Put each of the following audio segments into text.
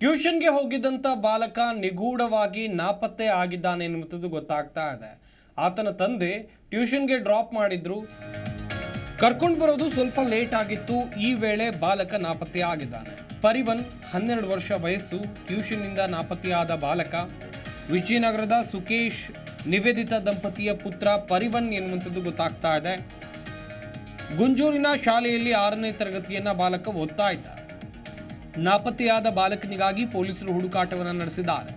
ಟ್ಯೂಷನ್ಗೆ ಹೋಗಿದ್ದಂಥ ಬಾಲಕ ನಿಗೂಢವಾಗಿ ನಾಪತ್ತೆ ಆಗಿದ್ದಾನೆ ಎನ್ನುವಂಥದ್ದು ಗೊತ್ತಾಗ್ತಾ ಇದೆ. ಆತನ ತಂದೆ ಟ್ಯೂಷನ್ಗೆ ಡ್ರಾಪ್ ಮಾಡಿದ್ರು. ಕರ್ಕೊಂಡು ಬರೋದು ಸ್ವಲ್ಪ ಲೇಟ್ ಆಗಿತ್ತು. ಈ ವೇಳೆ ಬಾಲಕ ನಾಪತ್ತೆ ಆಗಿದ್ದಾನೆ. ಪರಿವನ್, ಹನ್ನೆರಡು ವರ್ಷ ವಯಸ್ಸು, ಟ್ಯೂಷನ್ನಿಂದ ನಾಪತ್ತೆಯಾದ ಬಾಲಕ, ವಿಜಯನಗರದ ಸುಕೇಶ್, ನಿವೇದಿತ ದಂಪತಿಯ ಪುತ್ರ ಪರಿವನ್ ಎನ್ನುವಂಥದ್ದು ಗೊತ್ತಾಗ್ತಾ ಇದೆ. ಗುಂಜೂರಿನ ಶಾಲೆಯಲ್ಲಿ ಆರನೇ ತರಗತಿಯನ್ನು ಬಾಲಕ ಓದ್ತಾ ಇದ್ದ ನಾಪತ್ತೆಯಾದ ಬಾಲಕನಿಗಾಗಿ ಪೊಲೀಸರು ಹುಡುಕಾಟವನ್ನು ನಡೆಸಿದ್ದಾರೆ.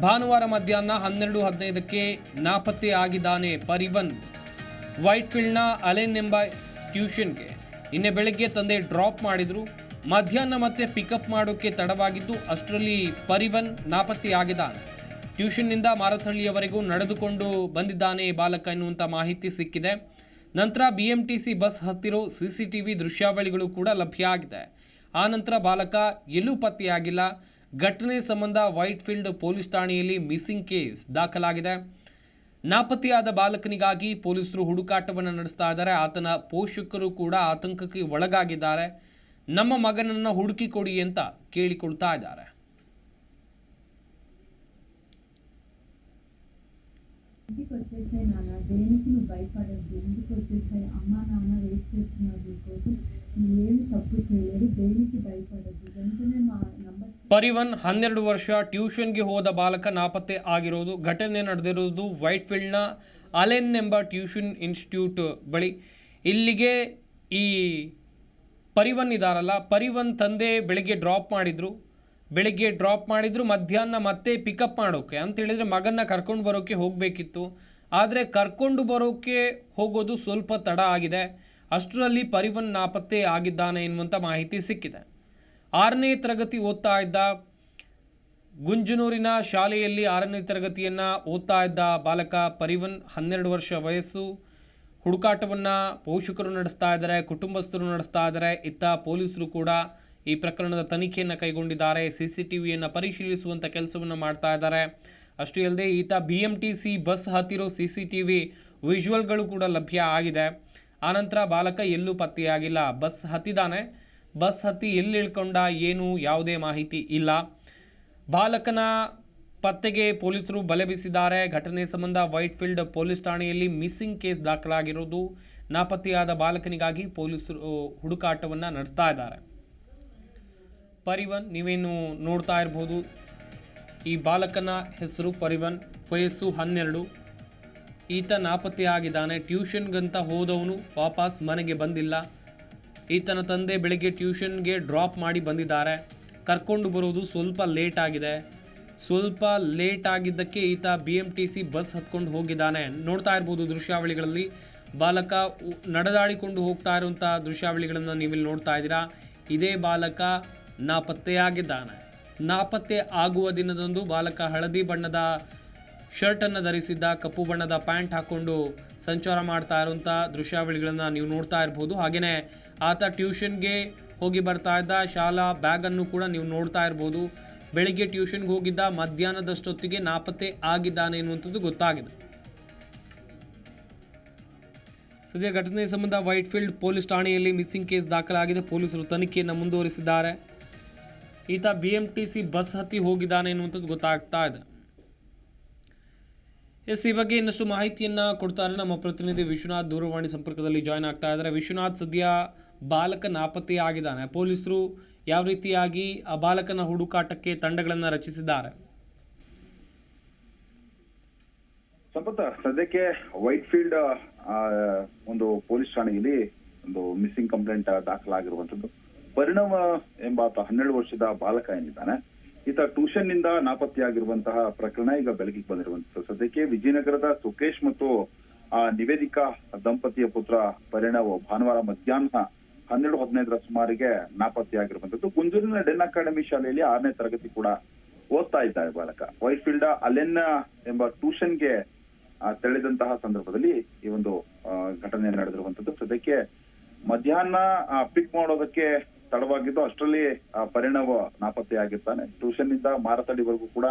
ಭಾನುವಾರ ಮಧ್ಯಾಹ್ನ ಹನ್ನೆರಡು ಹದಿನೈದಕ್ಕೆ ನಾಪತ್ತೆಯಾಗಿದ್ದಾನೆ ಪರಿವನ್. ವೈಟ್ಫೀಲ್ಡ್ನ ಅಲೆನ್ ಎಂಬ ಟ್ಯೂಷನ್ಗೆ ನಿನ್ನೆ ಬೆಳಗ್ಗೆ ತಂದೆ ಡ್ರಾಪ್ ಮಾಡಿದ್ರು. ಮಧ್ಯಾಹ್ನ ಮತ್ತೆ ಪಿಕಪ್ ಮಾಡೋಕ್ಕೆ ತಡವಾಗಿದ್ದು ಅಷ್ಟರಲ್ಲಿ ಪರಿವನ್ ನಾಪತ್ತೆಯಾಗಿದ್ದಾನೆ. ಟ್ಯೂಷನ್ನಿಂದ ಮಾರಥಹಳ್ಳಿಯವರೆಗೂ ನಡೆದುಕೊಂಡು ಬಂದಿದ್ದಾನೆ ಬಾಲಕ ಎನ್ನುವಂಥ ಮಾಹಿತಿ ಸಿಕ್ಕಿದೆ. ನಂತರ B M T C bus ಹತ್ತಿರೋ C C T V ದೃಶ್ಯಾವಳಿಗಳು ಕೂಡ ಲಭ್ಯ ಆಗಿದೆ. ಆ ನಂತರ ಬಾಲಕ ಎಲ್ಲೂ ಪತ್ತೆಯಾಗಿಲ್ಲ ಘಟನೆ ಸಂಬಂಧ ವೈಟ್ಫೀಲ್ಡ್ ಪೊಲೀಸ್ ಠಾಣೆಯಲ್ಲಿ ಮಿಸ್ಸಿಂಗ್ ಕೇಸ್ ದಾಖಲಾಗಿದೆ ನಾಪತ್ತೆಯಾದ ಬಾಲಕನಿಗಾಗಿ ಪೊಲೀಸರು ಹುಡುಕಾಟವನ್ನು ನಡೆಸ್ತಾ ಇದ್ದಾರೆ ಆತನ ಪೋಷಕರು ಕೂಡ ಆತಂಕಕ್ಕೆ ಒಳಗಾಗಿದ್ದಾರೆ ನಮ್ಮ ಮಗನನ್ನ ಹುಡುಕಿ ಕೊಡಿ ಅಂತ ಕೇಳಿಕೊಳ್ತಾ ಇದ್ದಾರೆ ఇంటికి వచ్చేసాయి నాన్న దేనికి నువ్వు భయపడద్దు ఇంటికి వచ్చేసాయి అమ్మ నాన్న వెయిట్ చేస్తున్నారు నీకోసం ಪರಿವನ್ ಹನ್ನೆರಡು ವರ್ಷ ಟ್ಯೂಷನ್ಗೆ ಹೋದ ಬಾಲಕ ನಾಪತ್ತೆ ಆಗಿರೋದು. ಘಟನೆ ನಡೆದಿರುವುದು ವೈಟ್ಫೀಲ್ಡ್ನ ಅಲೆನ್ ಎಂಬ ಟ್ಯೂಷನ್ ಇನ್ಸ್ಟಿಟ್ಯೂಟ್ ಬಳಿ. ಇಲ್ಲಿಗೆ ಈ ಪರಿವನ್ ಇದಾರಲ್ಲ, ಪರಿವನ್ ತಂದೆ ಬೆಳಿಗ್ಗೆ ಡ್ರಾಪ್ ಮಾಡಿದರು. ಬೆಳಿಗ್ಗೆ ಡ್ರಾಪ್ ಮಾಡಿದ್ರು, ಮಧ್ಯಾಹ್ನ ಮತ್ತೆ ಪಿಕಪ್ ಮಾಡೋಕ್ಕೆ ಅಂತೇಳಿದರೆ ಮಗನ್ನ ಕರ್ಕೊಂಡು ಬರೋಕ್ಕೆ ಹೋಗಬೇಕಿತ್ತು. ಆದರೆ ಕರ್ಕೊಂಡು ಬರೋಕ್ಕೆ ಹೋಗೋದು ಸ್ವಲ್ಪ ತಡ ಆಗಿದೆ. ಅಷ್ಟರಲ್ಲಿ ಪರಿವನ್ ನಾಪತ್ತೆ ಆಗಿದ್ದಾನೆ ಎನ್ನುವಂಥ ಮಾಹಿತಿ ಸಿಕ್ಕಿದೆ. ಆರನೇ ತರಗತಿ ಓದ್ತಾ ಇದ್ದ ಗುಂಜನೂರಿನ ಶಾಲೆಯಲ್ಲಿ ಆರನೇ ತರಗತಿಯನ್ನು ಓದ್ತಾ ಇದ್ದ ಬಾಲಕ ಪರಿವನ್ ಹನ್ನೆರಡು ವರ್ಷ ವಯಸ್ಸು. ಹುಡುಕಾಟವನ್ನು ಪೋಷಕರು ನಡೆಸ್ತಾ ಇದ್ದಾರೆ, ಕುಟುಂಬಸ್ಥರು ನಡೆಸ್ತಾ ಇದ್ದಾರೆ. ಇತ್ತ ಪೊಲೀಸರು ಕೂಡ ಈ ಪ್ರಕರಣದ ತನಿಖೆಯನ್ನು ಕೈಗೊಂಡಿದ್ದಾರೆ. ಸಿ ಸಿ ಟಿ ವಿಯನ್ನು ಪರಿಶೀಲಿಸುವಂಥ ಕೆಲಸವನ್ನು ಮಾಡ್ತಾ ಇದ್ದಾರೆ. ಅಷ್ಟೇ ಅಲ್ಲದೆ ಈತ B M T C bus ಹತ್ತಿರೋ C C T V ವಿಜುವಲ್ಗಳು ಕೂಡ ಲಭ್ಯ ಆಗಿದೆ. ಆನಂತರ ಬಾಲಕ ಎಲ್ಲೂ ಪತ್ತೆಯಾಗಿಲ್ಲ. ಬಸ್ ಹತ್ತಿದಾನೆ ಬಸ್ ಹತ್ತಿ ಎಲ್ಲಿ ಇಳ್ಕೊಂಡ ಏನು ಯಾವುದೇ ಮಾಹಿತಿ ಇಲ್ಲ. ಬಾಲಕನ ಪತ್ತೆಗೆ ಪೊಲೀಸರು ಬಲೆ ಬೀಸಿದ್ದಾರೆ. ಘಟನೆ ಸಂಬಂಧ ವೈಟ್ಫೀಲ್ಡ್ ಪೊಲೀಸ್ ಠಾಣೆಯಲ್ಲಿ ಮಿಸ್ಸಿಂಗ್ ಕೇಸ್ ದಾಖಲಾಗಿರೋದು ನಾಪತ್ತೆಯಾದ ಬಾಲಕನಿಗಾಗಿ ಪೊಲೀಸರು ಹುಡುಕಾಟವನ್ನು ನಡೆಸ್ತಾ ಇದ್ದಾರೆ. ಪರಿವನ್, ನೀವೇನು ನೋಡ್ತಾ ಇರ್ಬೋದು? ಈ ಬಾಲಕನ ಹೆಸರು ಪರಿವನ್. ವಯಸ್ಸು ಹನ್ನೆರಡು. ಈತ ನಾಪತ್ತೆಯಾಗಿದ್ದಾನೆ. ಟ್ಯೂಷನ್ಗಂತ ಹೋದವನು ವಾಪಸ್ ಮನೆಗೆ ಬಂದಿಲ್ಲ. ಈತನ ತಂದೆ ಬೆಳಗ್ಗೆ ಟ್ಯೂಷನ್ಗೆ ಡ್ರಾಪ್ ಮಾಡಿ ಬಂದಿದ್ದಾರೆ. ಕರ್ಕೊಂಡು ಬರೋದು ಸ್ವಲ್ಪ ಲೇಟ್ ಆಗಿದೆ. ಸ್ವಲ್ಪ ಲೇಟ್ ಆಗಿದ್ದಕ್ಕೆ ಈತ B M T C bus ಹತ್ಕೊಂಡು ಹೋಗಿದ್ದಾನೆ. ನೋಡ್ತಾ ಇರ್ಬೋದು ದೃಶ್ಯಾವಳಿಗಳಲ್ಲಿ. ಬಾಲಕ ನಡೆದಾಡಿಕೊಂಡು ಹೋಗ್ತಾ ಇರುವಂಥ ದೃಶ್ಯಾವಳಿಗಳನ್ನು ನೀವಿಲ್ಲಿ ನೋಡ್ತಾ ಇದ್ದೀರಾ. ಇದೇ ಬಾಲಕ ನಾಪತ್ತೆಯಾಗಿದ್ದಾನೆ. ನಾಪತ್ತೆ ಆಗುವ ದಿನದಂದು ಬಾಲಕ ಹಳದಿ ಬಣ್ಣದ ಶರ್ಟನ್ನು ಧರಿಸಿದ್ದ ಕಪ್ಪು ಬಣ್ಣದ ಪ್ಯಾಂಟ್ ಹಾಕ್ಕೊಂಡು ಸಂಚಾರ ಮಾಡ್ತಾ ಇರುವಂಥ ದೃಶ್ಯಾವಳಿಗಳನ್ನು ನೀವು ನೋಡ್ತಾ ಇರ್ಬೋದು. ಹಾಗೆಯೇ ಆತ ಟ್ಯೂಷನ್ಗೆ ಹೋಗಿ ಬರ್ತಾ ಇದ್ದ ಶಾಲಾ ಬ್ಯಾಗನ್ನು ಕೂಡ ನೀವು ನೋಡ್ತಾ ಇರ್ಬೋದು. ಬೆಳಿಗ್ಗೆ ಟ್ಯೂಷನ್ಗೆ ಹೋಗಿದ್ದ ಮಧ್ಯಾಹ್ನದಷ್ಟೊತ್ತಿಗೆ ನಾಪತ್ತೆ ಆಗಿದ್ದಾನೆ ಎನ್ನುವಂಥದ್ದು ಗೊತ್ತಾಗಿದೆ. ಸದ್ಯ ಘಟನೆ ಸಂಬಂಧ ವೈಟ್ಫೀಲ್ಡ್ ಪೊಲೀಸ್ ಠಾಣೆಯಲ್ಲಿ ಮಿಸ್ಸಿಂಗ್ ಕೇಸ್ ದಾಖಲಾಗಿದೆ. ಪೊಲೀಸರು ತನಿಖೆಯನ್ನು ಮುಂದುವರಿಸಿದ್ದಾರೆ. ಈತ B M T C bus ಹತ್ತಿ ಹೋಗಿದ್ದಾನೆ ಎನ್ನುವಂಥದ್ದು ಗೊತ್ತಾಗ್ತಾ ಇದೆ. ಎಸ್ ಈ ಬಗ್ಗೆ ಇನ್ನಷ್ಟು ಮಾಹಿತಿಯನ್ನು ಕೊಡ್ತಾರೆ ನಮ್ಮ ಪ್ರತಿನಿಧಿ ವಿಶ್ವನಾಥ್ ದೂರವಾಣಿ ಸಂಪರ್ಕದಲ್ಲಿ ಜಾಯ್ನ್ ಆಗ್ತಾ ಇದ್ದಾರೆ. ವಿಶ್ವನಾಥ್, ಸದ್ಯ ಬಾಲಕ ನಾಪತ್ತೆ ಆಗಿದ್ದಾನೆ. ಪೊಲೀಸರು ಯಾವ ರೀತಿಯಾಗಿ ಆ ಬಾಲಕನ ಹುಡುಕಾಟಕ್ಕೆ ತಂಡಗಳನ್ನು ರಚಿಸಿದ್ದಾರೆ? ಸಂಪತ್ತ ಸದ್ಯಕ್ಕೆ ವೈಟ್ ಫೀಲ್ಡ್ ಒಂದು ಪೊಲೀಸ್ ಠಾಣೆಯಲ್ಲಿ ಒಂದು ಮಿಸ್ಸಿಂಗ್ ಕಂಪ್ಲೇಂಟ್ ದಾಖಲಾಗಿರುವಂತದ್ದು ಪರಿಣಾಮ ಎಂಬಾತ ಹನ್ನೆರಡು ವರ್ಷದ ಬಾಲಕ ಏನಿದ್ದಾನೆ ಈತ ಟ್ಯೂಷನ್ನಿಂದ ನಾಪತ್ತೆಯಾಗಿರುವಂತಹ ಪ್ರಕರಣ ಈಗ ಬೆಳಕಿಗೆ ಬಂದಿರುವಂತಹ ಸದ್ಯಕ್ಕೆ ವಿಜಯನಗರದ ಸುಕೇಶ್ ಮತ್ತು, ಆ, ನಿವೇದಿಕಾ ದಂಪತಿಯ ಪುತ್ರ ಪರಿಣಾಮ ಭಾನುವಾರ ಮಧ್ಯಾಹ್ನ ಹನ್ನೆರಡು ಹದಿನೈದರ ಸುಮಾರಿಗೆ ನಾಪತ್ತೆಯಾಗಿರುವಂತದ್ದು ಗುಂಜೂರಿನ ಡೆನ್ ಅಕಾಡೆಮಿ ಶಾಲೆಯಲ್ಲಿ ಆರನೇ ತರಗತಿ ಕೂಡ ಓದ್ತಾ ಇದ್ದಾರೆ ಬಾಲಕ. ವೈಟ್ ಫೀಲ್ಡ್ ಅಲೆನ್ನ ಎಂಬ ಟ್ಯೂಷನ್ಗೆ ತೆರಳಿದಂತಹ ಸಂದರ್ಭದಲ್ಲಿ ಈ ಒಂದು ಘಟನೆ ನಡೆದಿರುವಂತದ್ದು ಸದ್ಯಕ್ಕೆ ಮಧ್ಯಾಹ್ನ ಪಿಕ್ ಮಾಡೋದಕ್ಕೆ ತಡವಾಗಿದ್ದು ಅಷ್ಟರಲ್ಲಿ ಪರಿಣಾಮ ನಾಪತ್ತೆಯಾಗಿರ್ತಾನೆ ಟ್ಯೂಷನ್ನಿಂದ ಮಾರತಡಿವರೆಗೂ ಕೂಡ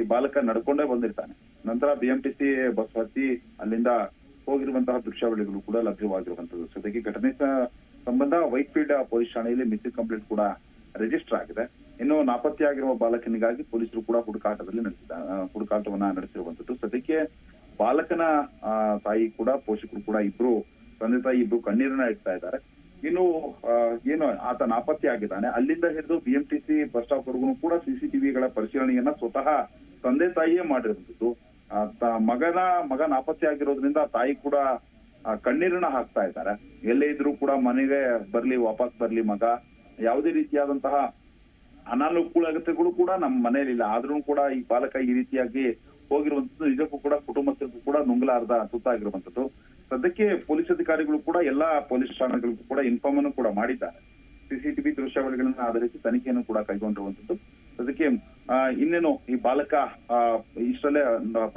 ಈ ಬಾಲಕ ನಡ್ಕೊಂಡೇ ಬಂದಿರ್ತಾನೆ. ನಂತರ ಬಿಎಂಟಿಸಿ ಬಸ್ ಹತ್ತಿ ಅಲ್ಲಿಂದ ಹೋಗಿರುವಂತಹ ದೃಶ್ಯಾವಳಿಗಳು ಕೂಡ ಲಭ್ಯವಾಗಿರುವಂತದ್ದು ಜೊತೆಗೆ ಘಟನೆ ಸಂಬಂಧ ವೈಟ್ ಫೀಲ್ಡ್ ಪೊಲೀಸ್ ಠಾಣೆಯಲ್ಲಿ ಮಿಸ್ಸಿಂಗ್ ಕಂಪ್ಲೇಂಟ್ ಕೂಡ ರಿಜಿಸ್ಟರ್ ಆಗಿದೆ. ಇನ್ನು ನಾಪತ್ತೆಯಾಗಿರುವ ಬಾಲಕನಿಗಾಗಿ ಪೊಲೀಸರು ಕೂಡ ಹುಡುಕಾಟದಲ್ಲಿ ನಡೆಸಿದ ಹುಡುಕಾಟವನ್ನ ನಡೆಸಿರುವಂತದ್ದು ಸದ್ಯಕ್ಕೆ ಬಾಲಕನ ತಾಯಿ ಕೂಡ ಪೋಷಕರು ಕೂಡ ಇಬ್ರು, ತಂದೆ ತಾಯಿ ಇಬ್ರು ಕಣ್ಣೀರನ್ನ ಇಡ್ತಾ ಇದ್ದಾರೆ. ಇನ್ನು ಏನು ಆತ ನಾಪತ್ತೆ ಆಗಿದ್ದಾನೆ. ಅಲ್ಲಿಂದ ಹಿಡಿದು ಬಿಎಂಟಿಸಿ ಬಸ್ ಸ್ಟಾಪ್ ವರ್ಗೂ ಕೂಡ ಸಿಸಿಟಿವಿಗಳ ಪರಿಶೀಲನೆಯನ್ನ ಸ್ವತಃ ತಂದೆ ತಾಯಿಯೇ ಮಾಡಿರುವಂತದ್ದು ಮಗನ ಮಗ ನಾಪತ್ತೆ ಆಗಿರೋದ್ರಿಂದ ತಾಯಿ ಕೂಡ ಕಣ್ಣೀರನ್ನ ಹಾಕ್ತಾ ಇದ್ದಾರೆ. ಎಲ್ಲೇ ಇದ್ರೂ ಕೂಡ ಮನೆಗೆ ಬರ್ಲಿ, ವಾಪಸ್ ಬರ್ಲಿ ಮಗ. ಯಾವುದೇ ರೀತಿಯಾದಂತಹ ಅನಾನುಕೂಲತೆಗಳು ಕೂಡ ನಮ್ಮ ಮನೆಯಲ್ಲಿ ಇಲ್ಲ. ಆದ್ರೂ ಕೂಡ ಈ ಬಾಲಕ ಈ ರೀತಿಯಾಗಿ ಹೋಗಿರುವಂತದ್ದು ನಿಜಕ್ಕೂ ಕೂಡ ಕುಟುಂಬಸ್ಥರಿಗೂ ಕೂಡ ನುಂಗಲಾರ್ದ ತುತ್ತಾಗಿರುವಂತದ್ದು ಸದ್ಯಕ್ಕೆ ಪೊಲೀಸ್ ಅಧಿಕಾರಿಗಳು ಕೂಡ ಎಲ್ಲಾ ಪೊಲೀಸ್ ಠಾಣೆಗಳಿಗೂ ಕೂಡ ಇನ್ಫಾರ್ಮ್ ಅನ್ನು ಕೂಡ ಮಾಡಿದ್ದಾರೆ. ಸಿಸಿಟಿವಿ ದೃಶ್ಯಾವಳಿಗಳನ್ನು ಆಧರಿಸಿ ತನಿಖೆಯನ್ನು ಕೂಡ ಕೈಗೊಂಡಿರುವಂತದ್ದು ಅದಕ್ಕೆ ಇನ್ನೇನು ಈ ಬಾಲಕ ಇಷ್ಟರಲ್ಲೇ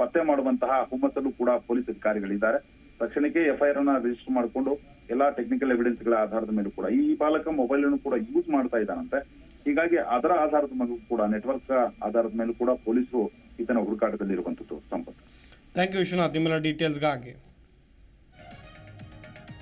ಪತ್ತೆ ಮಾಡುವಂತಹ ಹುಮ್ಮತ್ತಲ್ಲೂ ಕೂಡ ಪೊಲೀಸ್ ಅಧಿಕಾರಿಗಳಿದ್ದಾರೆ. ತಕ್ಷಣಕ್ಕೆ ಎಫ್ಐಆರ್ ಅನ್ನ ರಿಜಿಸ್ಟರ್ ಮಾಡಿಕೊಂಡು ಎಲ್ಲಾ ಟೆಕ್ನಿಕಲ್ ಎವಿಡೆನ್ಸ್ಗಳ ಆಧಾರದ ಮೇಲೂ ಕೂಡ ಈ ಬಾಲಕ ಮೊಬೈಲ್ ಅನ್ನು ಕೂಡ ಯೂಸ್ ಮಾಡ್ತಾ ಇದ್ದಾನಂತೆ. ಹೀಗಾಗಿ ಅದರ ಆಧಾರದ ಮೇಲೂ ಕೂಡ ನೆಟ್ವರ್ಕ್ ಆಧಾರದ ಮೇಲೂ ಕೂಡ ಪೊಲೀಸರು ಈತನ ಹುಡುಕಾಟದಲ್ಲಿ ಇರುವಂತದ್ದು ಸಂಪತ್ ಥ್ಯಾಂಕ್ ಯು ವಿಶ್ವನಾಥ್. ನಿಮ್ಮೆಲ್ಲ ಡೀಟೇಲ್ಸ್ಗಾಗಿ